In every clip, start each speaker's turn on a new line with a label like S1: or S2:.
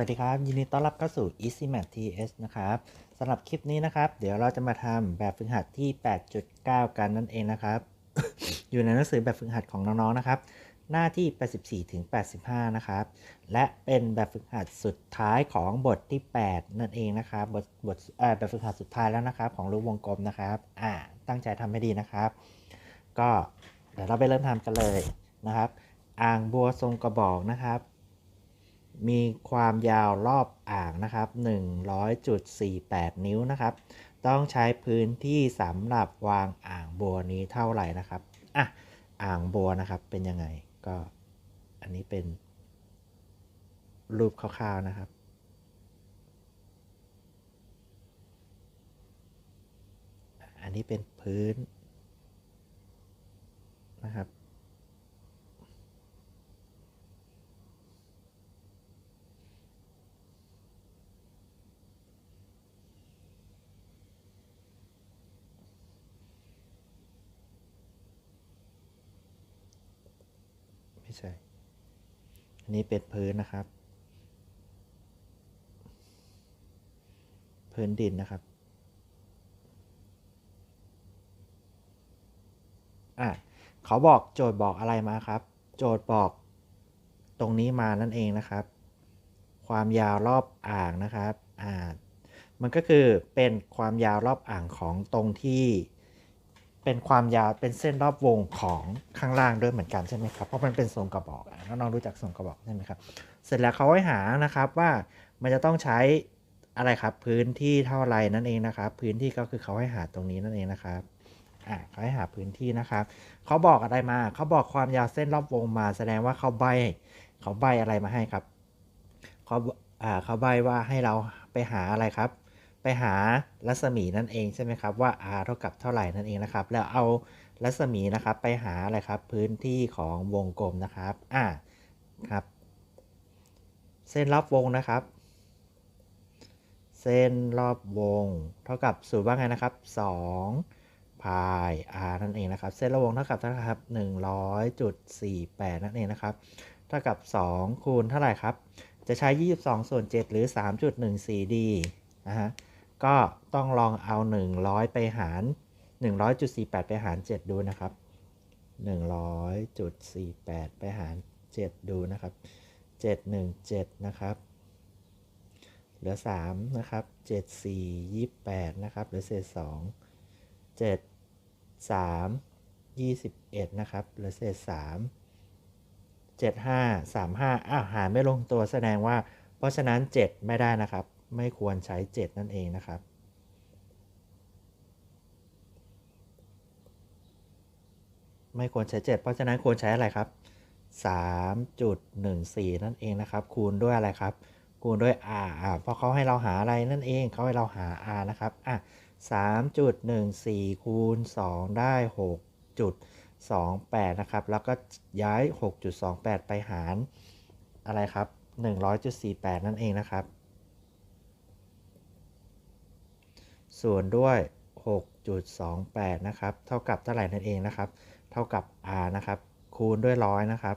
S1: วัสดีครับ ยินดีต้อนรับเข้าสู่ Easy Math TS นะครับสำหรับคลิปนี้นะครับ เดี๋ยวเราจะมาทำแบบฝึกหัดที่ 8.9 กันนั่นเองนะครับ อยู่ในหนังสือแบบฝึกหัดของน้องๆนะครับ หน้าที่ 84ถึง85 นะครับ และเป็นแบบฝึกหัดสุดท้ายของบทที่ 8 นั่นเองนะครับ บทบทแบบฝึกหัดสุดท้ายแล้วนะครับ ของรูปวงกลมนะครับ อ่า ตั้งใจทำให้ดีนะครับ ก็เดี๋ยวเราไปเริ่มทำกันเลยนะครับ อ่างบัวทรงกระบอกนะครับ มีความยาวรอบอ่างนะครับ 100.48 นิ้วนะครับ ต้องใช้พื้นที่สำหรับวางอ่างบัวนี้เท่าไหร่นะครับ อะ อ่างบัวนะครับเป็นยังไง ก็อันนี้เป็น รูปคร่าวๆนะครับ อันนี้เป็นพื้นนะครับ ใช่ อันนี้เป็นพื้นนะครับ พื้นดินนะครับ อะเขาบอกโจทย์บอกอะไรมาครับ โจทย์บอกตรงนี้มานั่นเองนะครับ ความยาวรอบอ่างนะครับ อ่า มันก็คือเป็นความยาวรอบอ่างของตรงที่ เป็นความยาวเป็นเส้นรอบวงของข้างล่างด้วยเหมือนกันใช่ไหมครับ เพราะมันเป็นทรงกระบอกน้องๆรู้จักทรงกระบอกใช่ไหมครับ เสร็จแล้วเขาให้หานะครับว่ามันจะต้องใช้อะไรครับพื้นที่เท่าไรนั่นเองนะครับ พื้นที่ก็คือเขาให้หาตรงนี้นั่นเองนะครับอ่าเขาให้หาพื้นที่นะครับเขาบอกอะไรมาเขาบอกความยาวเส้นรอบวงมา แสดงว่าเขาใบเขาใบอะไรมาให้ครับเขาอ่าเขาใบว่าให้เราไปหาอะไรครับ ไปหารัศมีนั่นเองใช่ไหมครับว่า r เท่ากับเท่าไหร่นั่นเองนะครับ แล้วเอารัศมีนะครับไปหาอะไรครับพื้นที่ของวงกลมนะครับอ่าครับ เส้นรอบวงนะครับ เส้นรอบวง เท่ากับสูตรว่าไงนะครับ2พาย r นั่นเองนะครับ เส้นรอบวงเท่ากับเท่าไหร่ครับ100.48 นั่นเองนะครับ เท่ากับ 2 คูณเท่าไหร่ครับจะใช้ 22 ส่วน 7 หรือ 3.14d นะฮะ ก็ต้องลองเอา 100 ไปหาร 100.48 ไปหาร 7 ดูนะครับ 100.48 ไปหาร 7 ดูนะครับ 717 นะครับ เหลือ 3 นะครับ 74 28 นะครับ เหลือเศษ 2 7 3 21 นะครับ เหลือเศษ 3 75 35 อ้าว หารไม่ลงตัวแสดงว่า เพราะฉะนั้น 7 ไม่ได้นะครับ ไม่ควรใช้ 7 นั่นเองนะครับ ไม่ควรใช้ 7 เพราะฉะนั้นควรใช้อะไรครับ 3.14 นั่นเองนะครับ คูณด้วยอะไรครับ คูณด้วย r อ่าเพราะเขาให้เราหาอะไรนั่นเองเขาให้เราหา r นะครับอะ3.14 คูณ 2 ได้ 6.28 นะครับ แล้วก็ย้าย 6.28 ไปหารอะไรครับ 100.48 นั่นเองนะครับ ส่วนด้วย 6.28 นะครับ เท่ากับเท่าไหร่นั่นเองนะครับ เท่ากับ r นะครับ คูณด้วยร้อยนะครับ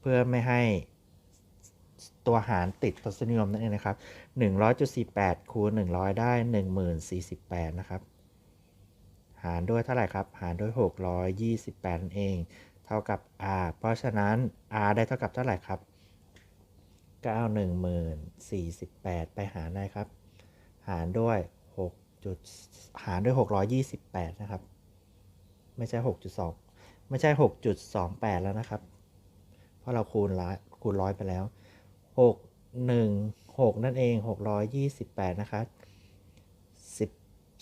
S1: เพื่อไม่ให้ตัวหารติดทศนิยมนั่นเองนะครับ 100.48 คูณ 100 ได้ 1048 นะครับ หารด้วยเท่าไหร่ครับ หารด้วย 628นั่นเอง เท่ากับ r เพราะฉะนั้น r ได้เท่ากับเท่าไหร่ครับ91048 ไปหารได้ครับ หารด้วย จุดหารด้วย 628 นะครับ ไม่ใช่ 6.2 ไม่ใช่ 6.28 แล้วนะครับ เพราะเราคูณร้อยคูณร้อยไปแล้ว 6 1 6 นั่นเอง 628 นะครับ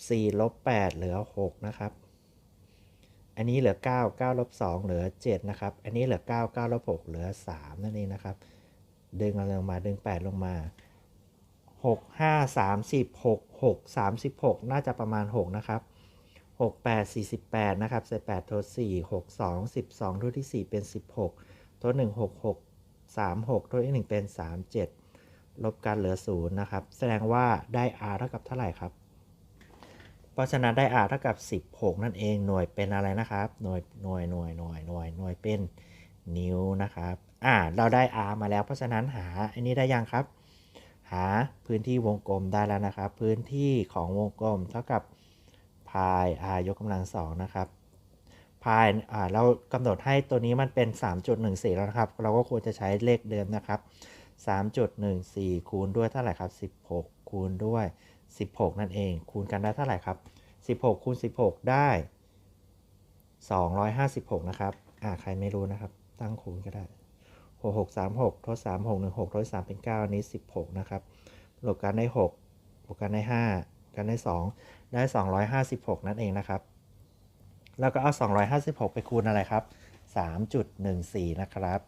S1: 14 ลบ 8 เหลือ 6 นะครับ อันนี้เหลือ 9 9 ลบ 2 เหลือ 7 นะครับ อันนี้เหลือ 9 9 ลบ 6 เหลือ 3 นั่นเองนะครับ ดึงอะไรลงมา ดึง 8 ลงมา 6 5 30 6 6 36 น่าจะประมาณ 6 นะครับ 6 8 48 นะครับเศษ8ทด4 6 2 12ทดที่ 4 เป็น 16ทด1 6 6 3 6ทดที่ 1 เป็น 37 ลบกันเหลือ 0 นะครับ แสดงว่าได้ r เท่ากับเท่าไหร่ครับ เพราะฉะนั้นได้ r เท่ากับ 16 นั่นเองหน่วยเป็นอะไรนะครับ หน่วยหน่วยหน่วยหน่วยหน่วยหน่วยเป็นนิ้วนะครับ อ่า เราได้ r มาแล้ว เพราะฉะนั้นหาอันนี้ได้ยังครับ หาพื้นที่วงกลมได้แล้วนะครับ พื้นที่ของวงกลมเท่ากับพาย r ยกกำลังสองนะครับพายเรากำหนดให้ตัวนี้มันเป็น 3.14 แล้วนะครับ เราก็ควรจะใช้เลขเดิมนะครับ 3.14 คูณด้วยเท่าไหร่ครับ 16 คูณด้วย 16 นั่นเอง คูณกันได้เท่าไหร่ครับ 16 คูณ 16 ได้ 256 นะครับ อ่า ใครไม่รู้นะครับ ตั้งคูณก็ได้ 6636 ทด 3616 ทด 3 เป็น9อันนี้ 16 นะครับบวกกันได้ 6บวกกันได้ 5 กันได้ 2 ได้ 256 นั่นเองนะครับ แล้วก็เอา 256 ไปคูณอะไรครับ 3.14 นะครับ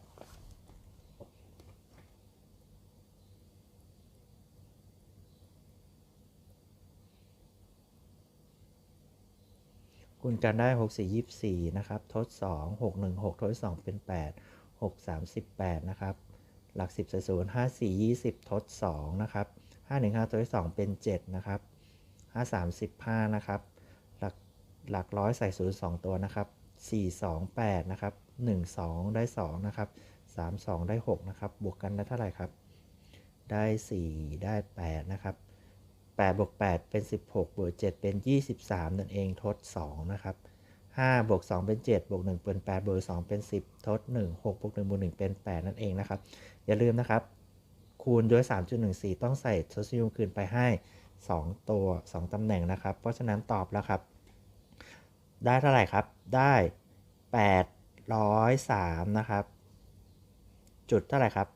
S1: คูณกันได้ 6 4 24 นะครับ ทด 2 6 1 6 ทด 2 เป็น 8 6 3 8 นะครับ หลัก 10ใส่0 5 4 20ทด2นะครับ5 1 5ทด2เป็น7นะครับ5 3 15นะครับ หลักหลักร้อยใส่0 2ตัวนะครับ4 2 8นะครับ1 2ได้2นะครับ3 2ได้6นะครับ บวกกันได้เท่าไหร่ครับ ได้4ได้8นะครับ8บวก8เป็น 16บวก7เป็น 23 นั่นเองทด 2 นะครับ 5บวก2เป็น7บวก1เป็น8บวก2เป็น 10 ทด 1 6บวก1บวก1เป็น 8 นั่นเองนะครับ อย่าลืมนะครับ คูณด้วย 3.14 ต้องใส่ทศนิยมคืนไปให้ 2 ตัว 2ตำแหน่งนะครับ เพราะฉะนั้นตอบแล้วครับ ได้เท่าไหร่ครับ ได้ 803 นะครับ จุดเท่าไหร่ครับ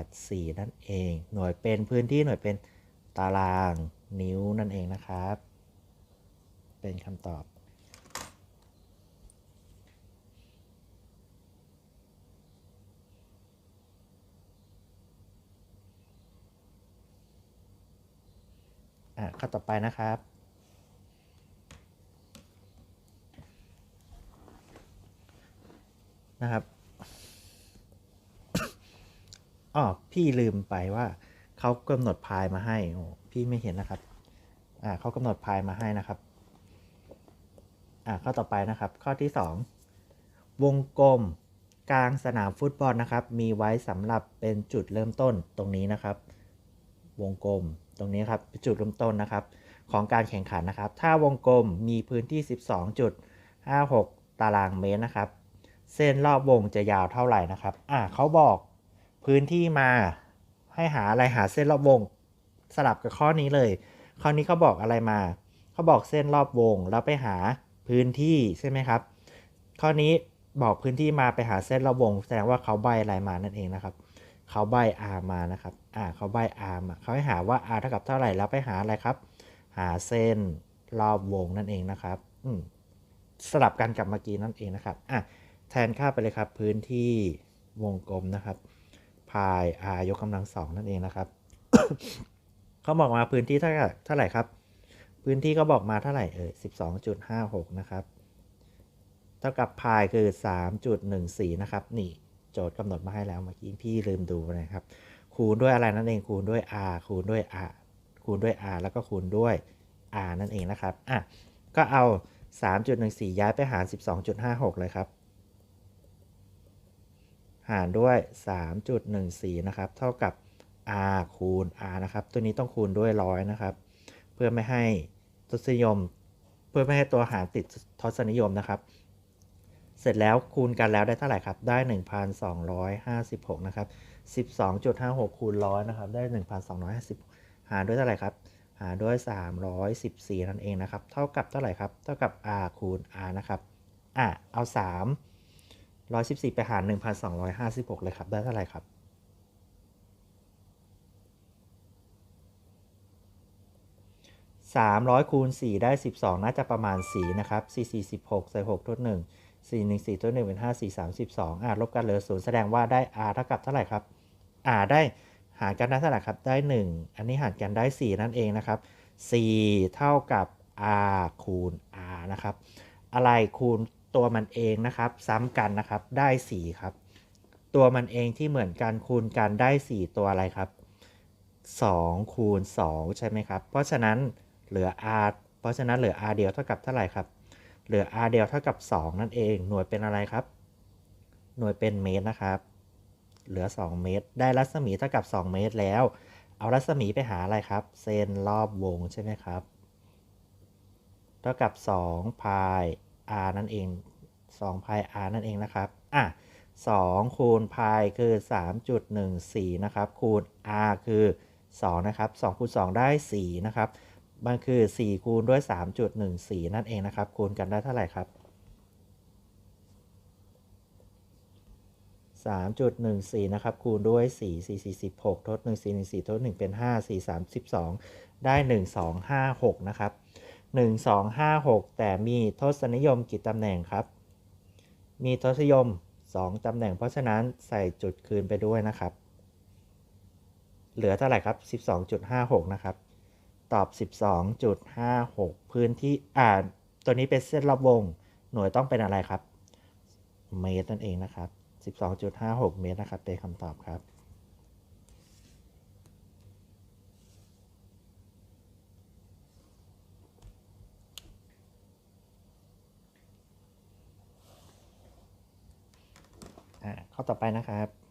S1: 84 นั่นเอง หน่วยเป็นพื้นที่หน่วยเป็นตารางนิ้วนั่นเองนะครับ เป็นคำตอบ ข้อต่อไปนะครับ นะครับอ๋อพี่ลืมไปว่าเขากำหนดพายมาให้โอ้พี่ไม่เห็นนะครับ อ่าเขากำหนดพายมาให้นะครับ อ่าข้อต่อไปนะครับ ข้อที่ 2 วงกลมกลางสนามฟุตบอลนะครับ มีไว้สำหรับเป็นจุดเริ่มต้นตรงนี้นะครับ วงกลม ตรงนี้ครับเป็นจุดเริ่มต้นนะครับ ของการแข่งขันนะครับ ถ้าวงกลมมีพื้นที่ 12.56 ตารางเมตรนะครับ เส้นรอบวงจะยาวเท่าไหร่นะครับ อ่าเขาบอกพื้นที่มาให้หาอะไรหาเส้นรอบวงสลับกับข้อนี้เลย ข้อนี้เขาบอกอะไรมาเขาบอกเส้นรอบวงแล้วไปหาพื้นที่ใช่ไหมครับ ข้อนี้บอกพื้นที่มาไปหาเส้นรอบวงแสดงว่าเขาใบอะไรมานั่นเองนะครับ เขาใบ r มานะครับอ่าเขาใบ r มาเขาให้หาว่า r เท่ากับเท่าไหร่แล้วไปหาอะไรครับ หาเส้นรอบวงนั่นเองนะครับอืมสลับกันกับเมื่อกี้นั่นเองนะครับอะแทนค่าไปเลยครับ พื้นที่วงกลมนะครับพาย r ยกกำลังสองนั่นเองนะครับเขาบอกมาพื้นที่เท่าไหร่เท่าไหร่ครับ พื้นที่ก็บอกมาเท่าไหร่เออ12.56นะครับ เท่ากับพายคือ3.14นะครับนี่ โจทย์กำหนดมาให้แล้วเมื่อกี้พี่ลืมดูนะครับ คูณด้วยอะไรนั่นเองคูณด้วย r คูณด้วย r คูณด้วย r แล้วก็คูณด้วย r นั่นเองนะครับอะก็เอา 3.14 ย้ายไปหาร 12.56 เลยครับ หารด้วย 3.14 นะครับ เท่ากับ r คูณ r นะครับ ตัวนี้ต้องคูณด้วยร้อยนะครับ เพื่อไม่ให้ทศนิยม เพื่อไม่ให้ตัวหารติดทศนิยมนะครับ เสร็จแล้วคูณกันแล้วได้เท่าไหร่ครับ ได้ 1,256 นะครับ 12.56 คูณร้อยนะครับ ได้ 1,250หารด้วยเท่าไหร่ครับ หารด้วย 314 นั่นเองนะครับ เท่ากับเท่าไหร่ครับ เท่ากับ r คูณ r นะครับ อะ เอา 3 114 ไปหาร 1,256 เลยครับ ได้เท่าไหร่ครับ300คูณ4ได้ 12 น่าจะประมาณ4นะครับ4 4 16ใส่6ทด1 4 1 4ทด1เป็น5 4 3 12อ่าลบกันเหลือ0แสดงว่าได้ r เท่ากับเท่าไหร่ครับ r ได้หารกันได้เท่าไหร่ครับ ได้ 1 อันนี้หารกันได้ 4 นั่นเองนะครับ 4 เท่ากับ r คูณ r นะครับ อะไรคูณตัวมันเองนะครับ ซ้ำกันนะครับ ได้ 4 ครับ ตัวมันเองที่เหมือนกันคูณกันได้ 4 ตัวอะไรครับ 2 คูณ 2 ใช่ไหมครับ เพราะฉะนั้นเหลือ r เพราะฉะนั้นเหลือ r เดียวเท่ากับเท่าไหร่ครับ เหลือ r เดียวเท่ากับ 2 นั่นเอง หน่วยเป็นอะไรครับ หน่วยเป็นเมตรนะครับ เหลือ 2 เมตร ได้รัศมีเท่ากับ 2 เมตรแล้ว เอารัศมีไปหาอะไรครับ เส้นรอบวงใช่ไหมครับ เท่ากับ2พาย r นั่นเอง2พาย r นั่นเองนะครับ อะ2คูณพายคือ 3.14 นะครับ คูณ r คือ 2 นะครับ2คูณ2ได้ 4 นะครับ มันคือ 4 คูณด้วย 3.14 นั่นเองนะครับ คูณกันได้เท่าไหร่ครับ 3.14 นะครับ คูณด้วย 4 4 4 16ทด1 4 1 4ทด1เป็น 5 4 32ได้ 1256 นะครับ 1256 แต่มีทศนิยมกี่ตำแหน่งครับ มีทศนิยม 2 ตำแหน่ง เพราะฉะนั้นใส่จุดคืนไปด้วยนะครับ เหลือเท่าไหร่ครับ 12.56 นะครับ ตอบ 12.56 พื้นที่อ่าตัวนี้เป็นเส้นรอบวง หน่วยต้องเป็นอะไรครับ เมตรนั่นเองนะครับ 12.56 เมตรนะครับ เป็นคำตอบครับอ่าข้อต่อไปนะครับ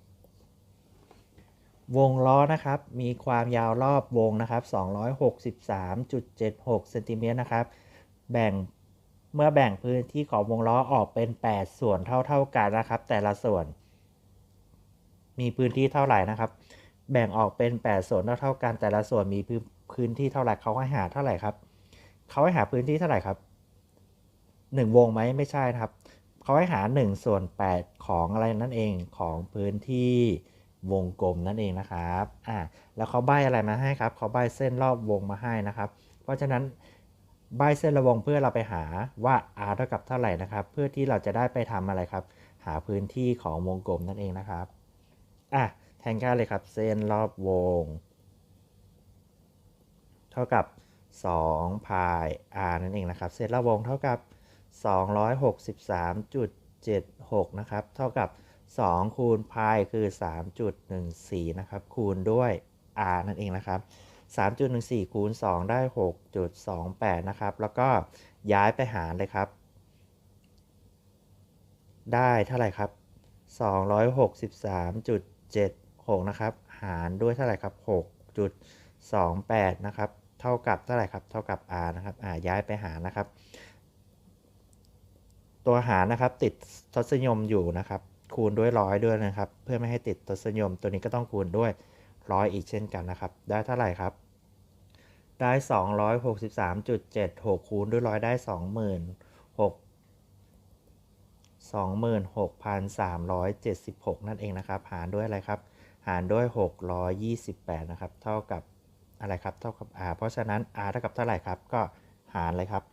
S1: วงล้อนะครับ มีความยาวรอบวงนะครับ 263.76เซนติเมตรนะครับ แบ่งเมื่อแบ่งพื้นที่ของวงล้อออกเป็น 8 ส่วนเท่า ๆกันนะครับ แต่ละส่วน มีพื้นที่เท่าไหร่นะครับ แบ่งออกเป็น 8 ส่วนเท่าๆกัน แต่ละส่วนมีพื้นพื้นที่เท่าไหร่เขาให้หาเท่าไหร่ครับเขาให้หาพื้นที่เท่าไหร่ครับ 1 วงไหมไม่ใช่นะครับเขาให้หา 1 ส่วน 8 ของอะไรนั่นเองของพื้นที่ วงกลมนั่นเองนะครับอ่าแล้วเขาใบอะไรมาให้ครับเขาใบเส้นรอบวงมาให้นะครับ เพราะฉะนั้นใบเส้นระวงเพื่อเราไปหาว่า r เท่ากับเท่าไหร่นะครับ เพื่อที่เราจะได้ไปทำอะไรครับ หาพื้นที่ของวงกลมนั่นเองนะครับอะแทนค่าเลยครับ เส้นรอบวง เท่ากับ2พาย r นั่นเองนะครับ เส้นรอบวงเท่ากับ 263.76 นะครับ เท่ากับ 2 คูณพายคือ 3.14 นะครับ คูณด้วย r นั่นเองนะครับ 3.14 คูณ 2 ได้ 6.28 นะครับ แล้วก็ย้ายไปหารเลยครับ ได้เท่าไหร่ครับ 263.76 นะครับ หารด้วยเท่าไหร่ครับ 6.28 นะครับ เท่ากับเท่าไหร่ครับ เท่ากับ r นะครับอ่าย้ายไปหารนะครับ ตัวหารนะครับติดทศนิยมอยู่นะครับ คูณด้วยร้อยด้วยนะครับ เพื่อไม่ให้ติดทศนิยม ตัวนี้ก็ต้องคูณด้วยร้อยอีกเช่นกันนะครับ ได้เท่าไหร่ครับ ได้ 263.76 คูณด้วยร้อยได้ 26,376 นั่นเองนะครับ หารด้วยอะไรครับ หารด้วย 628 นะครับ เท่ากับอะไรครับ เท่ากับ r เพราะฉะนั้น r เท่ากับเท่าไหร่ครับ ก็หารเลยครับ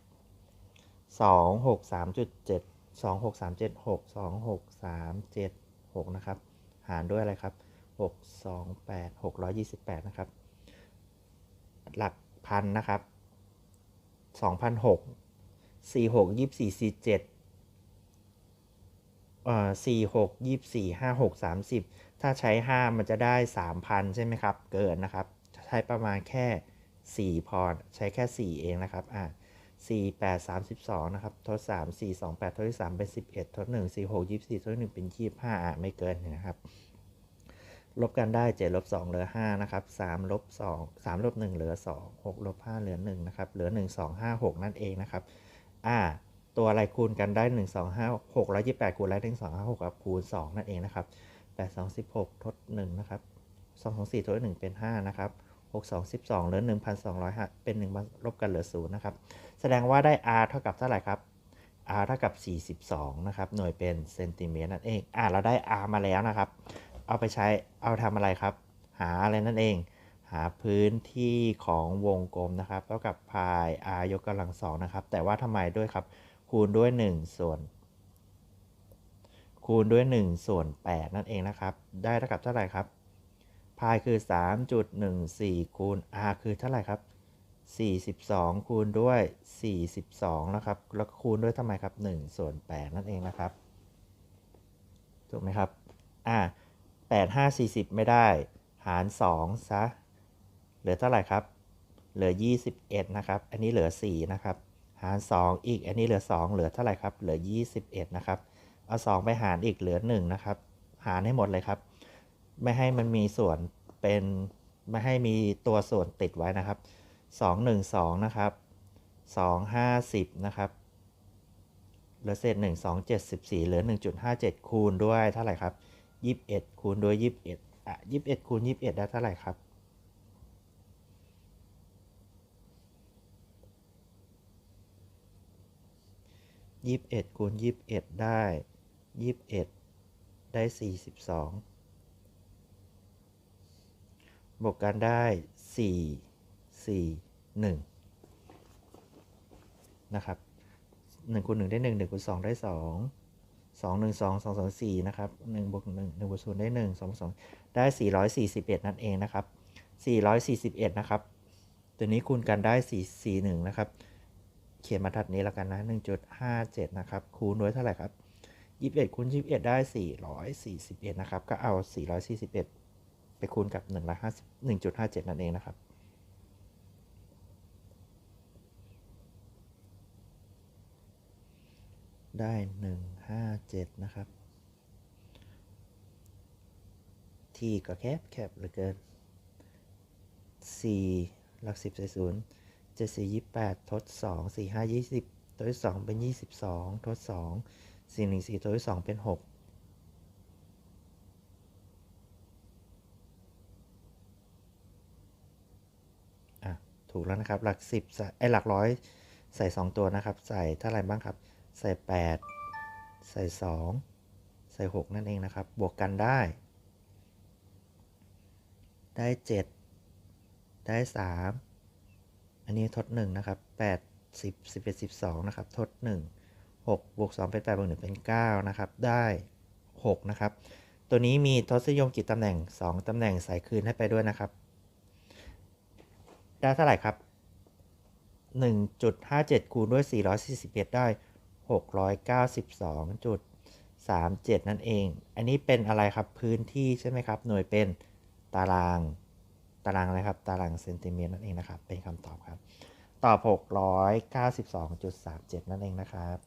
S1: 263.7 6 26376นะครับ หารด้วยอะไรครับ 628 628 นะครับ หลักพันนะครับ2,006 46 24 47เอ่อ46 24 56 30 ถ้าใช้ 5 มันจะได้ 3,000 ใช่ไหมครับ เกินนะครับ ใช้ประมาณแค่ 4 พอ ใช้แค่ 4 เองนะครับ อ่า 4 8 32 นะครับ ทด 3 4 2 8 ทดที่3เป็น 11 ทด 1 4 6 24 ทด 1 เป็น 25อะไม่เกินนะครับ ลบกันได้ 7 ลบ 2 เหลือ 5 นะครับ 3 ลบ 2 3 ลบ 1 เหลือ 2 6 ลบ 5 เหลือ 1 นะครับ เหลือ 1 2 5 6 นั่นเองนะครับ อ่า ตัวอะไรคูณกันได้ 1 2 5 6 128 คูณได้1 2 5 6ครับคูณ 2 นั่นเองนะครับ 8 2 16 ทด 1 นะครับ 2 2 4 ทด 1 เป็น 5 นะครับ 6 2 12เหลือ1,200 เป็น1ลบกันเหลือ0นะครับ แสดงว่าได้ r เท่ากับเท่าไหร่ครับ r เท่ากับ 42 นะครับ หน่วยเป็นเซนติเมตรนั่นเอง อ่าเราได้ r มาแล้วนะครับ เอาไปใช้ เอาทำอะไรครับ หาอะไรนั่นเอง หาพื้นที่ของวงกลมนะครับ เท่ากับพาย r ยกกำลังสองนะครับ แต่ว่าทำไมด้วยครับ คูณด้วย 1 ส่วน คูณด้วย 1 ส่วน 8 นั่นเองนะครับ ได้เท่ากับเท่าไหร่ครับายคือ 3.14 คูณ r คือเท่าไหร่ครับ 42 คูณด้วย 42 นะครับ แล้วคูณด้วยทำไมครับ 1 ส่วน 8 นั่นเองนะครับ ถูกไหมครับ อ่า8 5 40 ไม่ได้ หาร 2 ซะ เหลือเท่าไหร่ครับ เหลือ 21 นะครับ อันนี้เหลือ 4 นะครับ หาร 2 อีก อันนี้เหลือ 2 เหลือเท่าไหร่ครับ เหลือ 21 นะครับ เอา 2 ไปหารอีกเหลือ 1 นะครับ หารให้หมดเลยครับ ไม่ให้มันมีส่วนเป็นไม่ให้มีตัวส่วนติดไว้นะครับ 2 1 2 นะครับ 2 50 นะครับเหลือเศษ1 2 7 14เหลือ 1.57 คูณด้วยเท่าไหร่ครับ 21 คูณด้วย 21 อะ 21 คูณ 21 ได้เท่าไหร่ครับ 21 คูณ 21 ได้ 21 ได้ 42 บวกกันได้ 4 4 1 นะครับ1คูณ1ได้ 1 1คูณ2ได้ 2 2 1 2 2 2 4 นะครับ1บวก1 1บวก0ได้ 1 2 2 ได้ 441 นั่นเองนะครับ 441 นะครับ ตัวนี้คูณกันได้ 4 4 1 นะครับ เขียนมาถัดนี้แล้วกันนะ 1.57 นะครับ คูณด้วยเท่าไหร่ครับ 21คูณ21 ได้ 441 นะครับ ก็เอา 441 ไปคูณกับ 150 1.57 นั่นเองนะครับ ได้ 157 นะครับ ที่ก็แคบแคบเหลือเกิน 4 หลัก 10ใส่0 7 4 28ทด2 4 5 20ตัวที่2เป็น22ทด2 4 1 4ตัวที่2เป็น6อะ ถูกแล้วนะครับ หลัก10ใส่ไอหลักร้อยใส่ 2 ตัวนะครับ ใส่เท่าไหร่บ้างครับ ใส่ 8 ใส่ 2 ใส่ 6 นั่นเองนะครับ บวกกันได้ ได้ 7 ได้ 3 อันนี้ทด 1 นะครับ 8 10 11 12 นะครับ ทด 1 6 บวก 2 เป็น 8 บวก 1 เป็น 9 นะครับ ได้ 6 นะครับ ตัวนี้มีทศนิยมกี่ตำแหน่ง 2 ตำแหน่งใส่คืนให้ไปด้วยนะครับ ได้เท่าไหร่ครับ 1.57 คูณด้วย 441 ได้ 692.37 นั่นเอง อันนี้เป็นอะไรครับพื้นที่ใช่ไหมครับ หน่วยเป็นตาราง ตารางอะไรครับ ตารางเซนติเมตรนั่นเองนะครับ เป็นคำตอบครับ ตอบ 692.37 นั่นเองนะครับ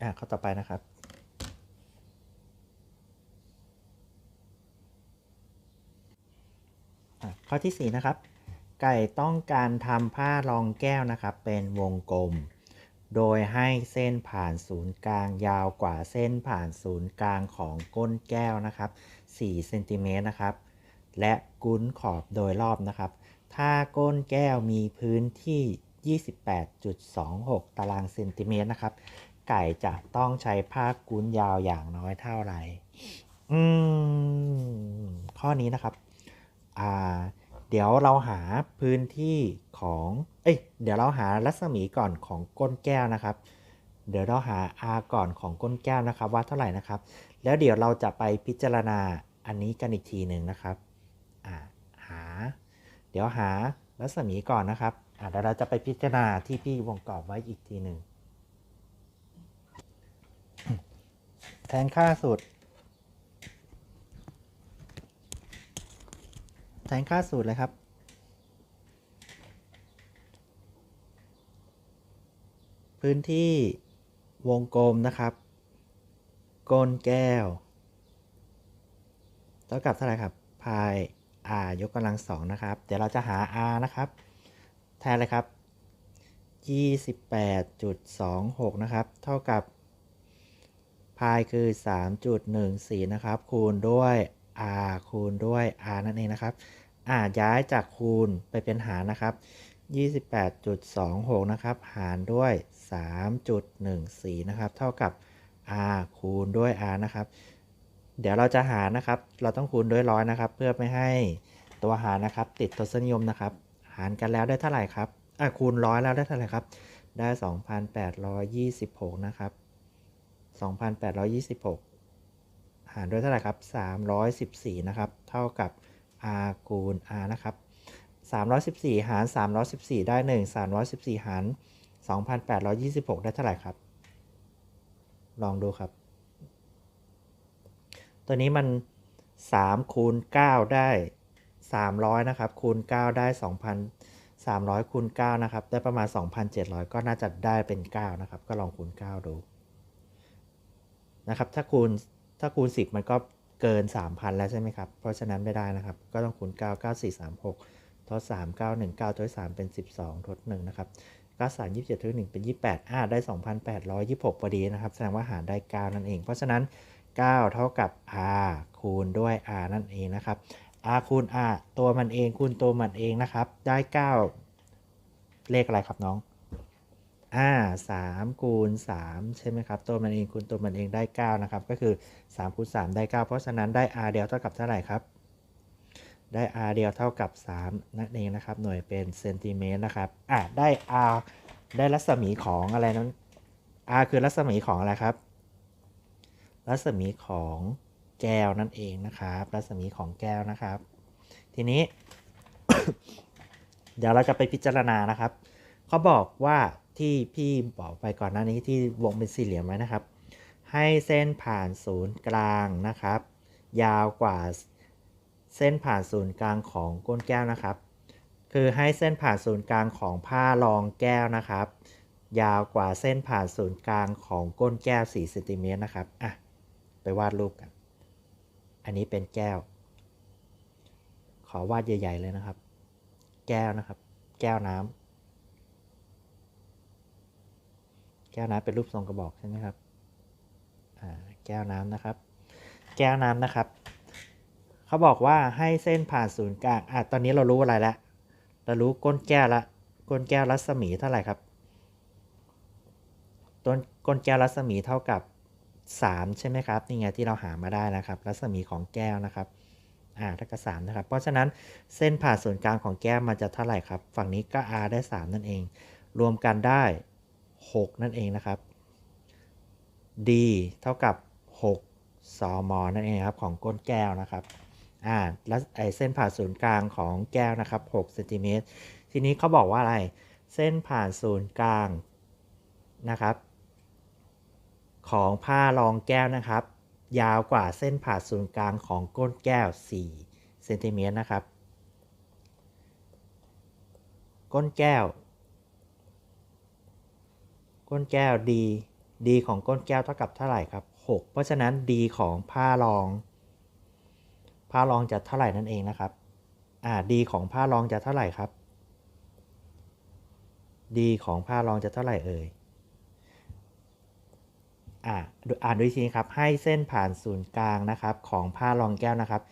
S1: อะข้อต่อไปนะครับ ข้อที่ 4 นะครับ ไก่ต้องการทำผ้ารองแก้วนะครับ เป็นวงกลม โดยให้เส้นผ่านศูนย์กลางยาวกว่าเส้นผ่านศูนย์กลางของก้นแก้วนะครับ4เซนติเมตรนะครับ และกุ้นขอบโดยรอบนะครับ ถ้าก้นแก้วมีพื้นที่ 28.26 ตารางเซนติเมตรนะครับ ไก่จะต้องใช้ผ้ากุ้นยาวอย่างน้อยเท่าไหร่ อืม ข้อนี้นะครับ อ่า เดี๋ยวเราหาพื้นที่ของ เอ้ย เดี๋ยวเราหารัศมีก่อนของก้นแก้วนะครับ เดี๋ยวเราหา r ก่อนของก้นแก้วนะครับ ว่าเท่าไหร่นะครับ แล้วเดี๋ยวเราจะไปพิจารณาอันนี้กันอีกทีหนึ่งนะครับอ่าหา เดี๋ยวหารัศมีก่อนนะครับอ่าเดี๋ยวเราจะไปพิจารณาที่พี่วงกรอบไว้อีกทีหนึ่ง แทนค่าสูตรแทนค่าสูตรเลยครับ พื้นที่วงกลมนะครับก้นแก้วเท่ากับเท่าไหร่ครับพาย r ยกกำลังสองนะครับ เดี๋ยวเราจะหา r นะครับ แทนเลยครับ 28.26 นะครับ เท่ากับ พายคือ 3.14 นะครับ คูณด้วย r คูณด้วย r นั่นเองนะครับอ่าย้ายจากคูณไปเป็นหารนะครับ 28.26 นะครับ หารด้วย 3.14 นะครับ เท่ากับ r คูณด้วย r นะครับ เดี๋ยวเราจะหารนะครับ เราต้องคูณด้วยร้อยนะครับ เพื่อไม่ให้ตัวหารนะครับ ติดทศนิยมนะครับ หารกันแล้วได้เท่าไหร่ครับอะคูณร้อยแล้วได้เท่าไหร่ครับ ได้ 2,826 นะครับ 2,826 หารด้วยเท่าไหร่ครับ 314 นะครับ เท่ากับ r คูณ r นะครับ 314 หาร 314 ได้ 1 314 หาร 2,826 ได้เท่าไหร่ครับ ลองดูครับ ตัวนี้มัน 3 คูณ 9 ได้ 300 นะครับ คูณ 9 ได้ 2,300 คูณ 9 นะครับ ได้ประมาณ 2,700 ก็น่าจะได้เป็น 9 นะครับ ก็ลองคูณ 9 ดู นะครับถ้าคูณถ้าคูณ 10 มันก็เกิน 3,000 แล้วใช่ไหมครับ เพราะฉะนั้นไม่ได้นะครับ ก็ต้องคูณ 9 9 4 3 6ทด3 9 1 9ทด3เป็น 12ทด1นะครับ9 3 27ทด1เป็น 28อ่าได้ 2,826พอดีนะครับ แสดงว่าหารได้ 9 นั่นเอง เพราะฉะนั้น 9 เท่ากับ r คูณด้วย r นั่นเองนะครับ r คูณ r ตัวมันเองคูณตัวมันเองนะครับ ได้ 9 เลขอะไรครับน้อง อ่า3คูณ3ใช่ไหมครับ ตัวมันเองคูณตัวมันเองได้9นะครับ ก็คือ3คูณ3ได้9เพราะฉะนั้นได้ r เดียวเท่ากับเท่าไหร่ครับ ได้ r เดียวเท่ากับ3นั่นเองนะครับ หน่วยเป็นเซนติเมตรนะครับ อะได้ r ได้รัศมีของอะไรนั้น r คือรัศมีของอะไรครับ รัศมีของแก้วนั่นเองนะครับ รัศมีของแก้วนะครับ ทีนี้ เดี๋ยวเราจะไปพิจารณานะครับเขาบอกว่า ที่พี่บอกไปก่อนหน้านี้ที่วงเป็นสี่เหลี่ยมไว้นะครับ ให้เส้นผ่านศูนย์กลางนะครับ ยาวกว่าเส้นผ่านศูนย์กลางของก้นแก้วนะครับ คือให้เส้นผ่านศูนย์กลางของผ้ารองแก้วนะครับ ยาวกว่าเส้นผ่านศูนย์กลางของก้นแก้ว4เซนติเมตรนะครับอะไปวาดรูปกัน อันนี้เป็นแก้ว ขอวาดใหญ่ ๆ เลยนะครับ แก้วนะครับ แก้วน้ำ แก้วน้ำเป็นรูปทรงกระบอกใช่ไหมครับแก้วน้ำนะครับ แก้วน้ำนะครับ เขาบอกว่าให้เส้นผ่านศูนย์กลางอะตอนนี้เรารู้อะไรแล้ว เรารู้ก้นแก้วละ ก้นแก้วรัศมีเท่าไหร่ครับ ต้นก้นแก้วรัศมีเท่ากับ 3 ใช่ไหมครับ นี่ไงที่เราหามาได้นะครับ รัศมีของแก้วนะครับ อ่าเท่ากับ3นะครับ เพราะฉะนั้นเส้นผ่านศูนย์กลางของแก้วมันจะเท่าไหร่ครับ ฝั่งนี้ก็ r ได้ 3 นั่นเอง รวมกันได้ 6 นั่นเองนะครับ d เท่ากับ 6 สม นั่นเองครับของก้นแก้วนะครับอ่าแล้วไอเส้นผ่านศูนย์กลางของแก้วนะครับ6เซนติเมตรทีนี้เขาบอกว่าอะไร เส้นผ่านศูนย์กลางนะครับ ของผ้ารองแก้วนะครับ ยาวกว่าเส้นผ่าศูนย์กลางของก้นแก้ว4เซนติเมตรนะครับ ก้นแก้ว ก้นแก้ว d d ของก้นแก้วเท่ากับเท่าไหร่ครับ 6 เพราะฉะนั้น d ของผ้ารอง ผ้ารองจะเท่าไหร่นั่นเองนะครับอ่า d ของผ้ารองจะเท่าไหร่ครับ d ของผ้ารองจะเท่าไหร่เอ่ยอ่าอ่านดูอีกทีครับ ให้เส้นผ่านศูนย์กลางนะครับ ของผ้ารองแก้วนะครับ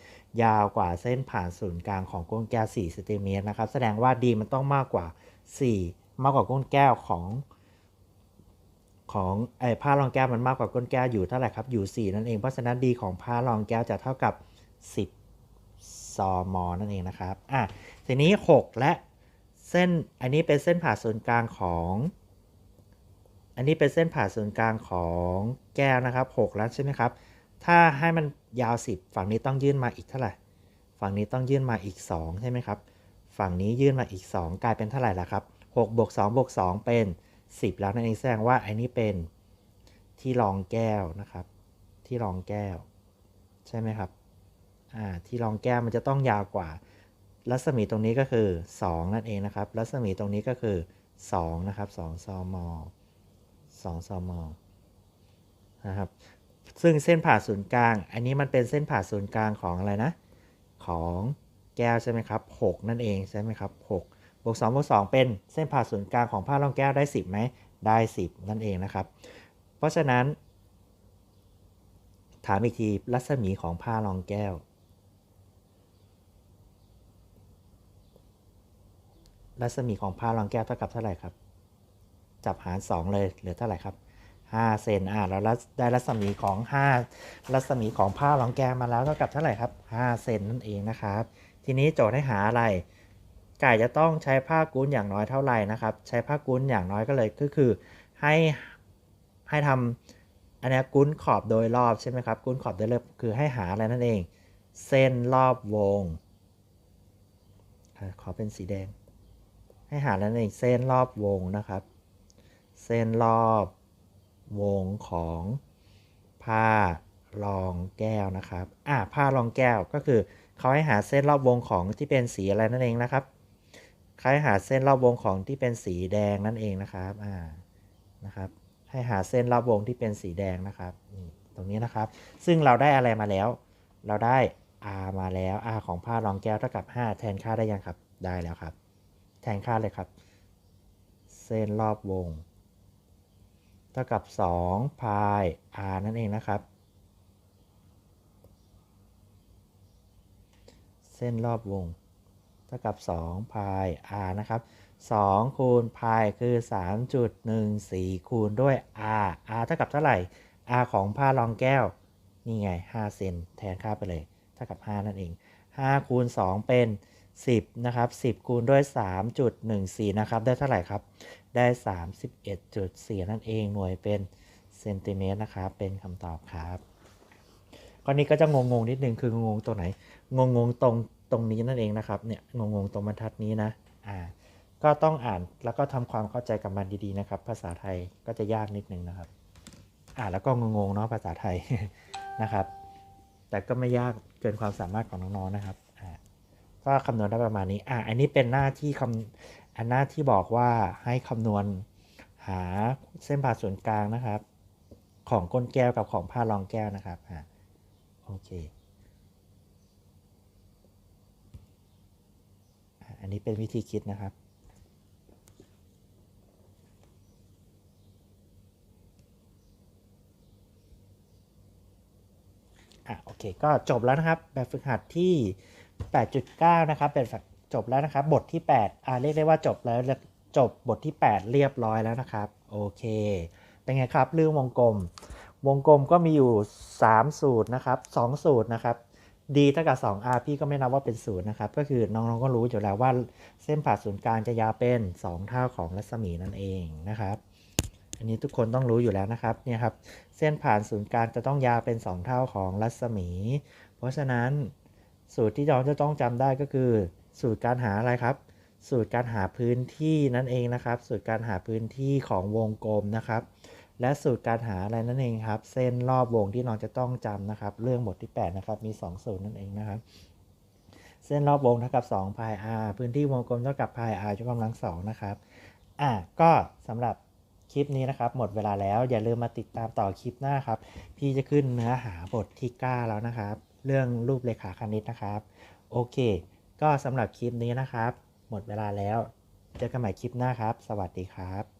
S1: ยาวกว่าเส้นผ่านศูนย์กลางของก้นแก้ว4เซนติเมตรนะครับ แสดงว่า d มันต้องมากกว่า 4 มากกว่าก้นแก้วของ ของไอ้ผ้ารองแก้วมันมากกว่าก้นแก้วอยู่เท่าไหร่ครับอยู่ 4 นั่นเอง เพราะฉะนั้น d ของผ้ารองแก้วจะเท่ากับ 10ซมนั่นเองนะครับอะทีนี้ 6 และเส้นอันนี้เป็นเส้นผ่าศูนย์กลางของ อันนี้เป็นเส้นผ่าศูนย์กลางของแก้วนะครับ6แล้วใช่ไหมครับ ถ้าให้มันยาว 10 ฝั่งนี้ต้องยื่นมาอีกเท่าไหร่ ฝั่งนี้ต้องยื่นมาอีก 2 ใช่ไหมครับ ฝั่งนี้ยื่นมาอีก 2 กลายเป็นเท่าไหร่ละครับ6บวก2บวก2เป็น 10 แล้วนั่นเองแสดงว่าอันนี้เป็นที่รองแก้วนะครับ ที่รองแก้ว ใช่ไหมครับอ่าที่รองแก้วมันจะต้องยาวกว่า รัศมีตรงนี้ก็คือ 2 นั่นเองนะครับ รัศมีตรงนี้ก็คือ 2 นะครับ2ซม2ซมนะครับซึ่งเส้นผ่าศูนย์กลาง อันนี้มันเป็นเส้นผ่าศูนย์กลางของอะไรนะ ของแก้วใช่ไหมครับ 6 นั่นเองใช่ไหมครับ 6 บวก2บวก2เป็นเส้นผ่าศูนย์กลางของผ้ารองแก้วได้ 10ไหมได้ 10 นั่นเองนะครับ เพราะฉะนั้น ถามอีกทีรัศมีของผ้ารองแก้ว รัศมีของผ้ารองแก้วเท่ากับเท่าไหร่ครับ จับหาร 2 เลยเหลือเท่าไหร่ครับ5เซนอ่าเราได้รัศมีของ 5 รัศมีของผ้ารองแก้วมาแล้วเท่ากับเท่าไหร่ครับ5เซนนั่นเองนะครับ ทีนี้โจทย์ให้หาอะไร ไก่จะต้องใช้ผ้ากุ้นอย่างน้อยเท่าไหร่นะครับ ใช้ผ้ากุ้นอย่างน้อยก็เลยก็คือ ให้ให้ทำอันนี้กุ้นขอบโดยรอบใช่ไหมครับกุ้นขอบโดยรอบคือให้หาอะไรนั่นเอง เส้นรอบวง ขอเป็นสีแดง ให้หาแล้วนั่นเองเส้นรอบวงนะครับ เส้นรอบวงของผ้ารองแก้วนะครับ อ่าผ้ารองแก้วก็คือเขาให้หาเส้นรอบวงของที่เป็นสีอะไรนั่นเองนะครับ เขาให้หาเส้นรอบวงของที่เป็นสีแดงนั่นเองนะครับ อ่า นะครับ ให้หาเส้นรอบวงที่เป็นสีแดงนะครับ ตรงนี้นะครับ ซึ่งเราได้อะไรมาแล้ว เราได้ r มาแล้ว r ของผ้ารองแก้วเท่ากับ 5 แทนค่าได้ยังครับ ได้แล้วครับ แทนค่าเลยครับ เส้นรอบวง เท่ากับ2พาย r นั่นเองนะครับ เส้นรอบวง ท่ากับ2พาย r นะครับ2คูณพายคือ 3.14 คูณด้วย r r เท่ากับเท่าไหร่ r ของผ้ารองแก้ว นี่ไง 5 เซนแทนค่าไปเลย เท่ากับ 5 นั่นเอง 5 คูณ 2 เป็น 10 นะครับ 10 คูณด้วย 3.14 นะครับ ได้เท่าไหร่ครับ ได้ 31.4 นั่นเอง หน่วยเป็นเซนติเมตรนะครับ เป็นคำตอบครับข้อนี้ก็จะงงๆนิดนึงคืองงตัวไหน งงๆตรง ตรงนี้นั่นเองนะครับเนี่ยงงๆตรงบรรทัดนี้นะอ่าก็ต้องอ่านแล้วก็ทำความเข้าใจกับมันดีๆนะครับ ภาษาไทยก็จะยากนิดนึงนะครับ อ่านแล้วก็งงๆเนาะภาษาไทยนะครับ แต่ก็ไม่ยากเกินความสามารถของน้องๆนะครับอ่าก็คำนวณได้ประมาณนี้อ่าอันนี้เป็นหน้าที่คำอันหน้าที่บอกว่าให้คำนวณหาเส้นผ่าศูนย์กลางนะครับ ของก้นแก้วกับของผ้ารองแก้วนะครับอ่าโอเค อั นนี้เป็นวิธีคิดนะครับ อะโอเค ก็จบแล้วนะครับ แบบฝึกหัดที่ 8.9 นะครับ เป็นจบแล้วนะครับ บทที่ 8 อ่าเรียกได้ว่าจบแล้วจบบทที่ 8 เรียบร้อยแล้วนะครับ โอเค เป็นไงครับ เรื่องวงกลม วงกลมก็มีอยู่ 3 สูตรนะครับ 2 สูตรนะครับ d เท่ากับ 2r พี่ก็ไม่นับว่าเป็นศูนย์นะครับ ก็คือน้องๆก็รู้อยู่แล้วว่าเส้นผ่าศูนย์กลางจะยาวเป็น 2 เท่าของรัศมีนั่นเองนะครับ อันนี้ทุกคนต้องรู้อยู่แล้วนะครับเนี่ยครับเส้นผ่านศูนย์กลางจะต้องยาวเป็น 2 เท่าของรัศมี เพราะฉะนั้นสูตรที่เราจะต้องจำได้ก็คือ สูตรการหาอะไรครับ สูตรการหาพื้นที่นั่นเองนะครับ สูตรการหาพื้นที่ของวงกลมนะครับ และสูตรการหาอะไรนั่นเองครับ เส้นรอบวงที่น้องจะต้องจำนะครับ เรื่องบทที่ 8 นะครับ มี 2 สูตรนั่นเองนะครับ เส้นรอบวงเท่ากับ2 pi r พื้นที่วงกลมเท่ากับ pi r ยกกำลังสองนะครับอะก็สำหรับคลิปนี้นะครับ หมดเวลาแล้วอย่าลืมมาติดตามต่อคลิปหน้าครับ พี่จะขึ้นเนื้อหาบทที่ 9 แล้วนะครับ เรื่องรูปเลขาคณิตนะครับ โอเค ก็สำหรับคลิปนี้นะครับ หมดเวลาแล้ว เจอกันใหม่คลิปหน้าครับ สวัสดีครับ